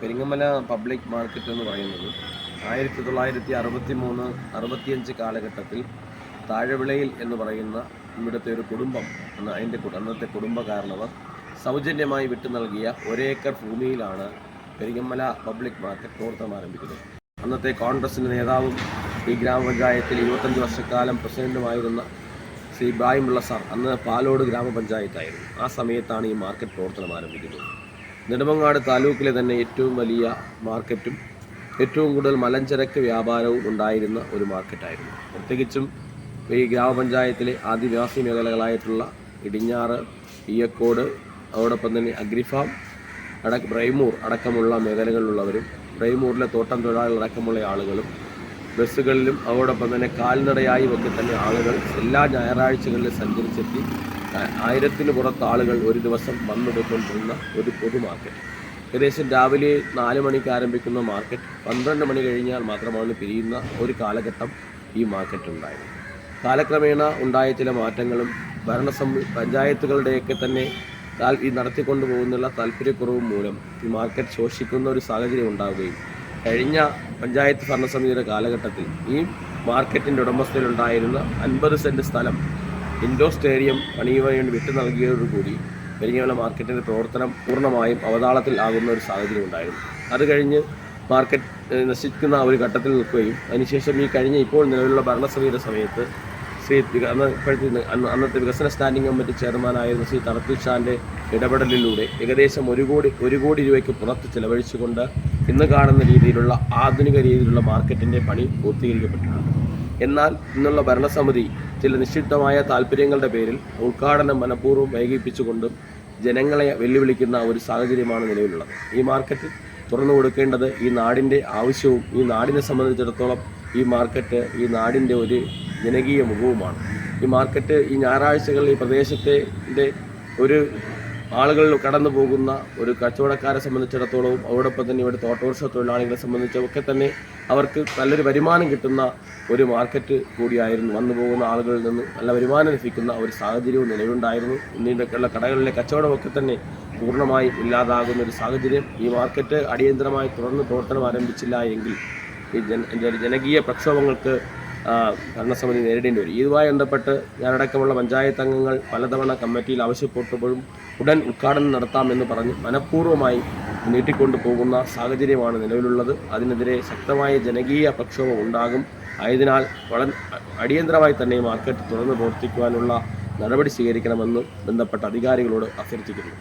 Peringamala public market എന്ന് പറയുന്നത് ആയിരത്തി തൊള്ളായിരത്തി അറുപത്തി മൂന്ന് അറുപത്തിയഞ്ച് കാലഘട്ടത്തിൽ താഴെവിളയിൽ എന്ന് പറയുന്ന ഇവിടുത്തെ ഒരു കുടുംബം എന്ന അതിന്റെ അന്നത്തെ കുടുംബ കാരണവർ സൗജന്യമായി വിട്ടു നൽകിയ ഒരേക്കർ ഭൂമിയിലാണ് പെരിങ്ങമല പബ്ലിക് മാർക്കറ്റ് പ്രവർത്തനം ആരംഭിക്കുന്നത്. അന്നത്തെ കോൺഗ്രസിന്റെ നേതാവും ഈ ഗ്രാമപഞ്ചായത്തിൽ ഇരുപത്തഞ്ച് വർഷക്കാലം പ്രസിഡന്റുമായിരുന്ന ശ്രീ ഇബ്രാഹിമുള്ള സാർ അന്ന് പാലോട് ഗ്രാമപഞ്ചായത്തായിരുന്നു. ആ സമയത്താണ് ഈ മാർക്കറ്റ് പ്രവർത്തനം ആരംഭിക്കുന്നത്. നെടുമങ്ങാട് താലൂക്കിലെ തന്നെ ഏറ്റവും വലിയ മാർക്കറ്റും ഏറ്റവും കൂടുതൽ മലഞ്ചരക്ക് വ്യാപാരവും ഉണ്ടായിരുന്ന ഒരു മാർക്കറ്റായിരുന്നു. പ്രത്യേകിച്ചും ഈ ഗ്രാമപഞ്ചായത്തിലെ ആദിവാസി മേഖലകളായിട്ടുള്ള ഇടിഞ്ഞാറ് ഈയക്കോട് അതോടൊപ്പം തന്നെ അഗ്രിഫാം അടക്ക ബ്രൈമൂർ അടക്കമുള്ള മേഖലകളിലുള്ളവരും ബ്രൈമൂറിലെ തോട്ടം തൊഴിലാളികൾ അടക്കമുള്ള ആളുകളും ബസ്സുകളിലും അതോടൊപ്പം തന്നെ കാൽനടയായും ഒക്കെ തന്നെ ആളുകൾ എല്ലാ ഞായറാഴ്ചകളിലും സഞ്ചരിച്ചെത്തി ആയിരത്തിന് പുറത്ത് ആളുകൾ ഒരു ദിവസം വന്നെടുക്കൊണ്ടിരുന്ന ഒരു പൊതു മാർക്കറ്റ്. ഏകദേശം രാവിലെ നാല് മണിക്ക് ആരംഭിക്കുന്ന മാർക്കറ്റ് പന്ത്രണ്ട് മണി കഴിഞ്ഞാൽ മാത്രമാണ് പിരിയുന്ന ഒരു കാലഘട്ടം ഈ മാർക്കറ്റ് ഉണ്ടായത് കാലക്രമേണ ഉണ്ടായ ചില മാറ്റങ്ങളും ഭരണസം പഞ്ചായത്തുകളുടെയൊക്കെ തന്നെ ഈ നടത്തിക്കൊണ്ടു പോകുന്നുള്ള താല്പര്യക്കുറവ് മൂലം ഈ മാർക്കറ്റ് ശോഷിക്കുന്ന ഒരു സാഹചര്യം ഉണ്ടാവുകയും കഴിഞ്ഞ പഞ്ചായത്ത് ഭരണസമിതിയുടെ കാലഘട്ടത്തിൽ ഈ മാർക്കറ്റിന്റെ ഉടമസ്ഥയിലുണ്ടായിരുന്ന അൻപത് സെന്റ് സ്ഥലം ഇൻഡോർ സ്റ്റേഡിയം പണിയുവാൻ വിട്ടു നൽകിയതോടുകൂടി പെരിങ്ങമല മാർക്കറ്റിന്റെ പ്രവർത്തനം പൂർണമായും അവതാളത്തിൽ ആകുന്ന ഒരു സാഹചര്യം ഉണ്ടായിരുന്നു. അത് കഴിഞ്ഞ് മാർക്കറ്റ് നശിക്കുന്ന ഒരു ഘട്ടത്തിൽ നിൽക്കുകയും അതിനുശേഷം ഈ കഴിഞ്ഞ ഇപ്പോൾ നിലവിലുള്ള ഭരണസമിതിയുടെ സമയത്ത് ശ്രീ വിക- അന്ന് ഇപ്പോഴത്തെ അന്ന് അന്നത്തെ വികസന സ്റ്റാൻഡിംഗ് കമ്മിറ്റി ചെയർമാനായിരുന്ന ശ്രീ തണത്തിൽ ഷാന്റെ ഇടപെടലിലൂടെ ഏകദേശം ഒരു കോടി ഒരു കോടി രൂപയ്ക്ക് പുറത്ത് ചിലവഴിച്ചുകൊണ്ട് ഇന്ന് കാണുന്ന രീതിയിലുള്ള ആധുനിക രീതിയിലുള്ള മാർക്കറ്റിന്റെ പണി പൂർത്തീകരിക്കപ്പെട്ടിട്ടുണ്ട്. എന്നാൽ ഇന്നുള്ള ഭരണസമിതി ചില നിശ്ചിതമായ താല്പര്യങ്ങളുടെ പേരിൽ ഉദ്ഘാടനം മനഃപൂർവം വൈകിപ്പിച്ചുകൊണ്ടും ജനങ്ങളെ വെല്ലുവിളിക്കുന്ന ഒരു സാഹചര്യമാണ് നിലവിലുള്ളത്. ഈ മാർക്കറ്റ് തുറന്നു കൊടുക്കേണ്ടത് ഈ നാടിന്റെ ആവശ്യവും ഈ നാടിനെ സംബന്ധിച്ചിടത്തോളം ഈ മാർക്കറ്റ് ഈ നാടിന്റെ ഒരു ജനകീയ മുഖവുമാണ്. ഈ മാർക്കറ്റ് ഈ ഞായറാഴ്ചകളിൽ ഈ പ്രദേശത്തെ ഒരു ആളുകൾ കടന്നു പോകുന്ന ഒരു കച്ചവടക്കാരെ സംബന്ധിച്ചിടത്തോളവും അതോടൊപ്പം തന്നെ ഇവിടുത്തെ ഓട്ടോറിക്ഷ തൊഴിലാളികളെ സംബന്ധിച്ചൊക്കെ തന്നെ അവർക്ക് നല്ലൊരു വരുമാനം കിട്ടുന്ന ഒരു മാർക്കറ്റ് കൂടിയായിരുന്നു. വന്നു പോകുന്ന ആളുകളിൽ നിന്ന് നല്ല വരുമാനം ലഭിക്കുന്ന ഒരു സാഹചര്യവും നിലവിലുണ്ടായിരുന്നു. ഇന്നിന്റെയൊക്കെയുള്ള കടകളിലെ കച്ചവടമൊക്കെ തന്നെ പൂർണമായി ഇല്ലാതാകുന്ന ഒരു സാഹചര്യം ഈ മാർക്കറ്റ് അടിയന്തരമായി തുറന്ന് പ്രവർത്തനം ആരംഭിച്ചില്ല എങ്കിൽ ഈ ജന ജന- ജനകീയ പ്രക്ഷോഭങ്ങൾക്ക് ഭരണസമിതി നേരിടേണ്ടി വരും. ഇതുമായി ബന്ധപ്പെട്ട് ഞാനടക്കമുള്ള പഞ്ചായത്ത് അംഗങ്ങൾ പലതവണ കമ്മിറ്റിയിൽ ആവശ്യപ്പെട്ടപ്പോഴും ഉടൻ ഉദ്ഘാടനം നടത്താമെന്ന് പറഞ്ഞ് മനഃപൂർവമായി നീട്ടിക്കൊണ്ടു പോകുന്ന സാഹചര്യമാണ് നിലവിലുള്ളത്. അതിനെതിരെ ശക്തമായ ജനകീയ പ്രക്ഷോഭം ഉണ്ടാകും. ആയതിനാൽ വളരെ അടിയന്തരമായി തന്നെ മാർക്കറ്റ് തുറന്നു പ്രവർത്തിക്കുവാനുള്ള നടപടി സ്വീകരിക്കണമെന്ന് ബന്ധപ്പെട്ട അധികാരികളോട് അഭ്യർത്ഥിക്കുന്നു.